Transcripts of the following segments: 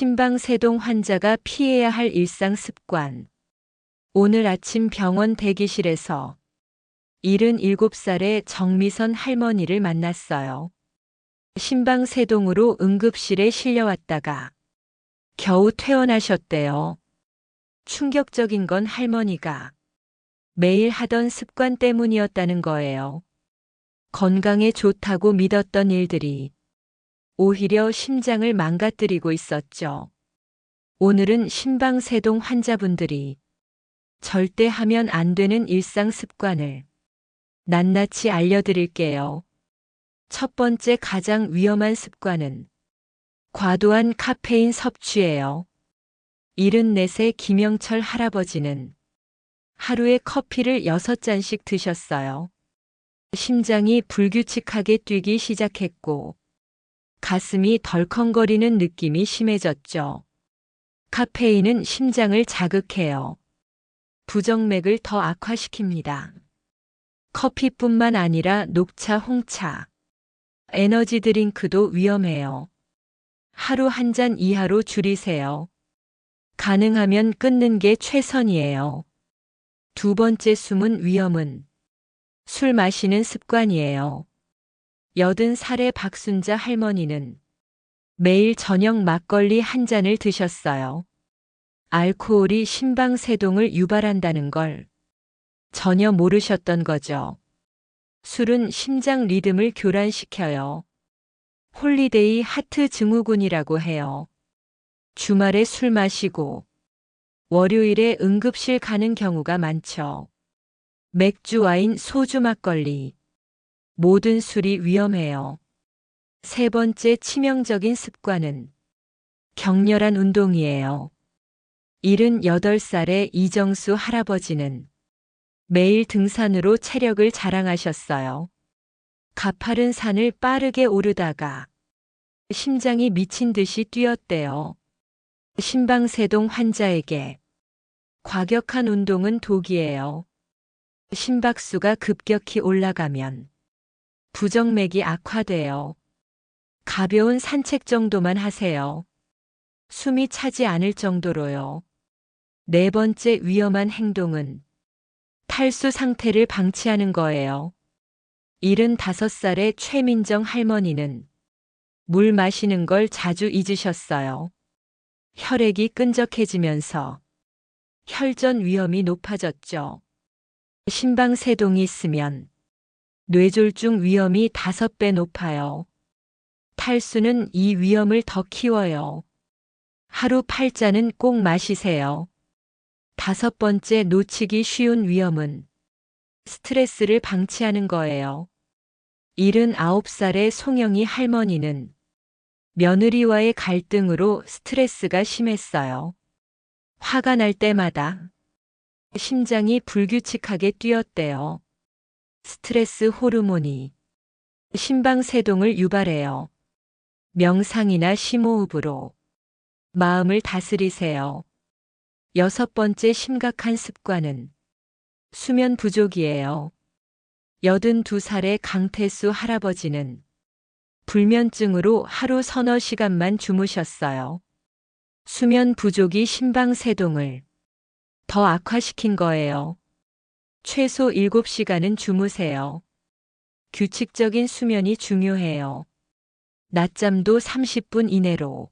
심방세동 환자가 피해야 할 일상 습관. 오늘 아침 병원 대기실에서 77살의 정미선 할머니를 만났어요. 심방세동으로 응급실에 실려왔다가 겨우 퇴원하셨대요. 충격적인 건 할머니가 매일 하던 습관 때문이었다는 거예요. 건강에 좋다고 믿었던 일들이 오히려 심장을 망가뜨리고 있었죠. 오늘은 심방세동 환자분들이 절대 하면 안 되는 일상 습관을 낱낱이 알려드릴게요. 첫 번째 가장 위험한 습관은 과도한 카페인 섭취예요. 74세 김영철 할아버지는 하루에 커피를 6잔씩 드셨어요. 심장이 불규칙하게 뛰기 시작했고 가슴이 덜컹거리는 느낌이 심해졌죠. 카페인은 심장을 자극해요. 부정맥을 더 악화시킵니다. 커피뿐만 아니라 녹차, 홍차, 에너지 드링크도 위험해요. 하루 한 잔 이하로 줄이세요. 가능하면 끊는 게 최선이에요. 두 번째 숨은 위험은 술 마시는 습관이에요. 여든 살의 박순자 할머니는 매일 저녁 막걸리 한 잔을 드셨어요. 알코올이 심방세동을 유발한다는 걸 전혀 모르셨던 거죠. 술은 심장 리듬을 교란시켜요. 홀리데이 하트 증후군이라고 해요. 주말에 술 마시고 월요일에 응급실 가는 경우가 많죠. 맥주, 와인, 소주, 막걸리. 모든 술이 위험해요. 세 번째 치명적인 습관은 격렬한 운동이에요. 78살의 이정수 할아버지는 매일 등산으로 체력을 자랑하셨어요. 가파른 산을 빠르게 오르다가 심장이 미친 듯이 뛰었대요. 심방세동 환자에게 과격한 운동은 독이에요. 심박수가 급격히 올라가면 부정맥이 악화돼요. 가벼운 산책 정도만 하세요. 숨이 차지 않을 정도로요. 네 번째 위험한 행동은 탈수 상태를 방치하는 거예요. 75살의 최민정 할머니는 물 마시는 걸 자주 잊으셨어요. 혈액이 끈적해지면서 혈전 위험이 높아졌죠. 심방세동이 있으면 뇌졸중 위험이 5배 높아요. 탈수는 이 위험을 더 키워요. 하루 8잔은 꼭 마시세요. 다섯 번째 놓치기 쉬운 위험은 스트레스를 방치하는 거예요. 79살의 송영희 할머니는 며느리와의 갈등으로 스트레스가 심했어요. 화가 날 때마다 심장이 불규칙하게 뛰었대요. 스트레스 호르몬이 심방세동을 유발해요. 명상이나 심호흡으로 마음을 다스리세요. 여섯 번째 심각한 습관은 수면 부족이에요. 82살의 강태수 할아버지는 불면증으로 하루 서너 시간만 주무셨어요. 수면 부족이 심방세동을 더 악화시킨 거예요. 최소 7시간은 주무세요. 규칙적인 수면이 중요해요. 낮잠도 30분 이내로.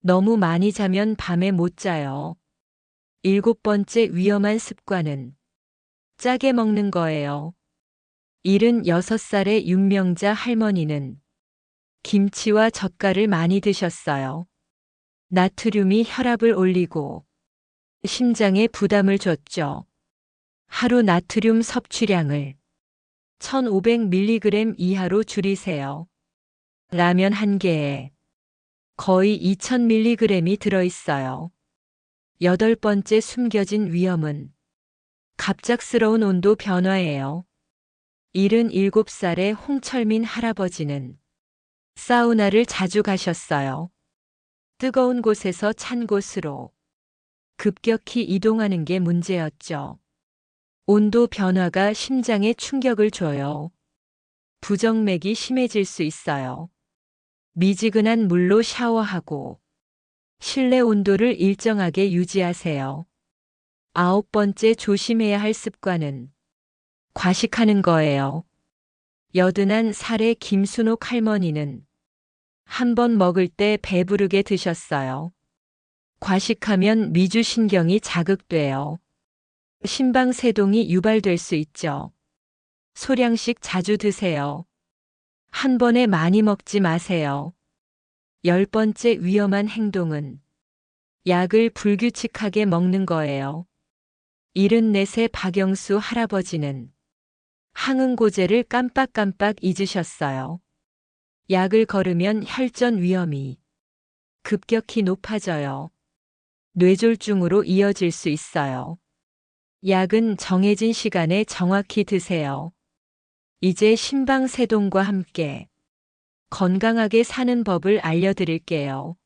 너무 많이 자면 밤에 못 자요. 일곱 번째 위험한 습관은 짜게 먹는 거예요. 76살의 윤명자 할머니는 김치와 젓갈을 많이 드셨어요. 나트륨이 혈압을 올리고 심장에 부담을 줬죠. 하루 나트륨 섭취량을 1500mg 이하로 줄이세요. 라면 한 개에 거의 2000mg이 들어있어요. 여덟 번째 숨겨진 위험은 갑작스러운 온도 변화예요. 77살의 홍철민 할아버지는 사우나를 자주 가셨어요. 뜨거운 곳에서 찬 곳으로 급격히 이동하는 게 문제였죠. 온도 변화가 심장에 충격을 줘요. 부정맥이 심해질 수 있어요. 미지근한 물로 샤워하고 실내 온도를 일정하게 유지하세요. 아홉 번째 조심해야 할 습관은 과식하는 거예요. 여든한 살의 김순옥 할머니는 한 번 먹을 때 배부르게 드셨어요. 과식하면 미주신경이 자극돼요. 심방세동이 유발될 수 있죠. 소량씩 자주 드세요. 한 번에 많이 먹지 마세요. 열 번째 위험한 행동은 약을 불규칙하게 먹는 거예요. 74세 박영수 할아버지는 항응고제를 깜빡깜빡 잊으셨어요. 약을 걸으면 혈전 위험이 급격히 높아져요. 뇌졸중으로 이어질 수 있어요. 약은 정해진 시간에 정확히 드세요. 이제 신방세동과 함께 건강하게 사는 법을 알려드릴게요.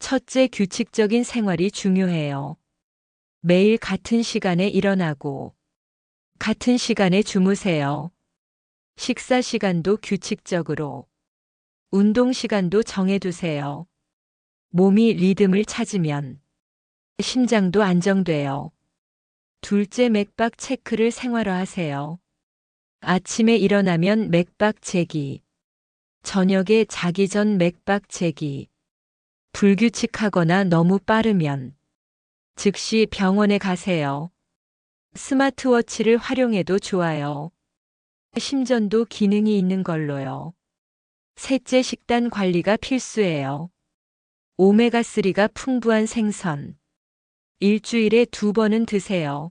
첫째 규칙적인 생활이 중요해요. 매일 같은 시간에 일어나고 같은 시간에 주무세요. 식사 시간도 규칙적으로 운동 시간도 정해두세요. 몸이 리듬을 찾으면 심장도 안정돼요. 둘째 맥박 체크를 생활화하세요. 아침에 일어나면 맥박 재기, 저녁에 자기 전 맥박 재기. 불규칙하거나 너무 빠르면 즉시 병원에 가세요. 스마트워치를 활용해도 좋아요. 심전도 기능이 있는 걸로요. 셋째 식단 관리가 필수예요. 오메가3가 풍부한 생선. 일주일에 두 번은 드세요.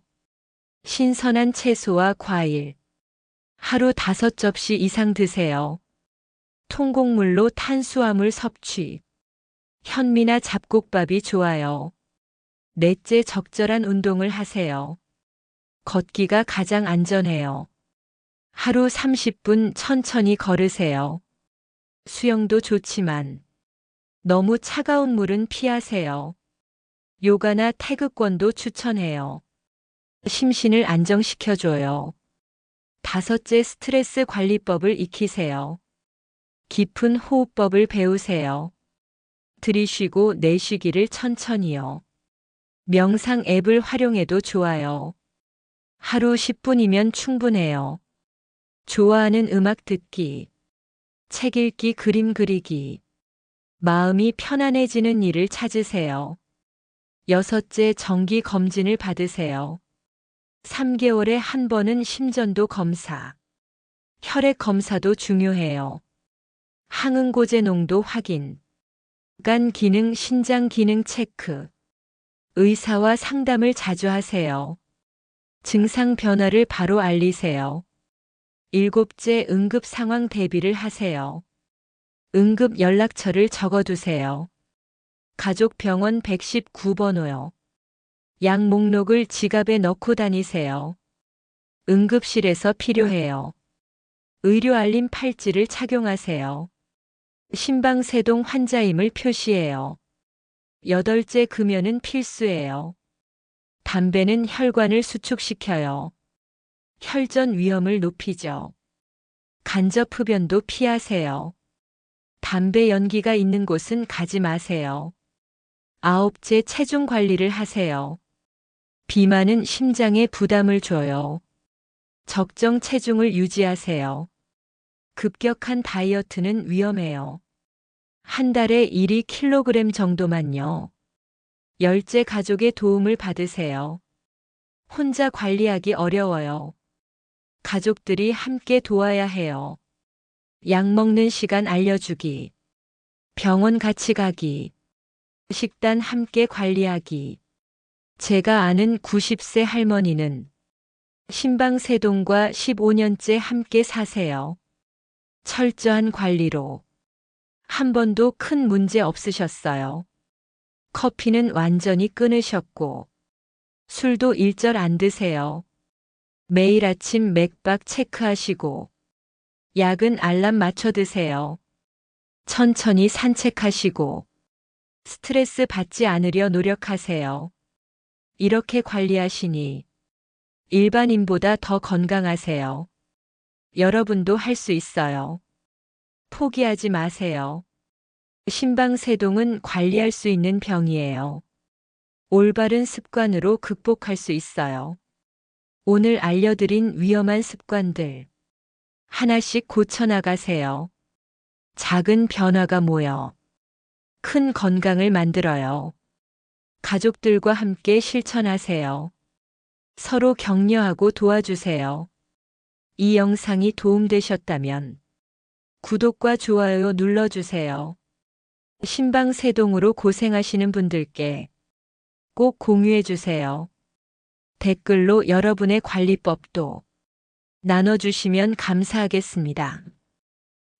신선한 채소와 과일. 하루 다섯 접시 이상 드세요. 통곡물로 탄수화물 섭취. 현미나 잡곡밥이 좋아요. 넷째 적절한 운동을 하세요. 걷기가 가장 안전해요. 하루 30분 천천히 걸으세요. 수영도 좋지만 너무 차가운 물은 피하세요. 요가나 태극권도 추천해요. 심신을 안정시켜줘요. 다섯째 스트레스 관리법을 익히세요. 깊은 호흡법을 배우세요. 들이쉬고 내쉬기를 천천히요. 명상 앱을 활용해도 좋아요. 하루 10분이면 충분해요. 좋아하는 음악 듣기, 책 읽기, 그림 그리기. 마음이 편안해지는 일을 찾으세요. 여섯째 정기 검진을 받으세요. 3개월에 한 번은 심전도 검사. 혈액 검사도 중요해요. 항응고제 농도 확인. 간 기능, 신장 기능 체크. 의사와 상담을 자주 하세요. 증상 변화를 바로 알리세요. 일곱째 응급 상황 대비를 하세요. 응급 연락처를 적어두세요. 가족병원 119번호요. 약 목록을 지갑에 넣고 다니세요. 응급실에서 필요해요. 의료 알림 팔찌를 착용하세요. 심방세동 환자임을 표시해요. 여덟째 금연은 필수예요. 담배는 혈관을 수축시켜요. 혈전 위험을 높이죠. 간접 흡연도 피하세요. 담배 연기가 있는 곳은 가지 마세요. 아홉째 체중 관리를 하세요. 비만은 심장에 부담을 줘요. 적정 체중을 유지하세요. 급격한 다이어트는 위험해요. 한 달에 1, 2kg 정도만요. 열째 가족의 도움을 받으세요. 혼자 관리하기 어려워요. 가족들이 함께 도와야 해요. 약 먹는 시간 알려주기. 병원 같이 가기. 식단 함께 관리하기. 제가 아는 90세 할머니는 신방세동과 15년째 함께 사세요. 철저한 관리로 한 번도 큰 문제 없으셨어요. 커피는 완전히 끊으셨고 술도 일절 안 드세요. 매일 아침 맥박 체크하시고 약은 알람 맞춰 드세요. 천천히 산책하시고 스트레스 받지 않으려 노력하세요. 이렇게 관리하시니 일반인보다 더 건강하세요. 여러분도 할 수 있어요. 포기하지 마세요. 심방세동은 관리할 수 있는 병이에요. 올바른 습관으로 극복할 수 있어요. 오늘 알려드린 위험한 습관들 하나씩 고쳐나가세요. 작은 변화가 모여 큰 건강을 만들어요. 가족들과 함께 실천하세요. 서로 격려하고 도와주세요. 이 영상이 도움되셨다면 구독과 좋아요 눌러주세요. 신방세동으로 고생하시는 분들께 꼭 공유해주세요. 댓글로 여러분의 관리법도 나눠주시면 감사하겠습니다.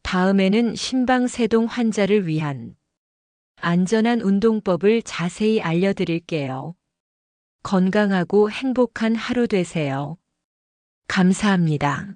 다음에는 신방세동 환자를 위한 안전한 운동법을 자세히 알려드릴게요. 건강하고 행복한 하루 되세요. 감사합니다.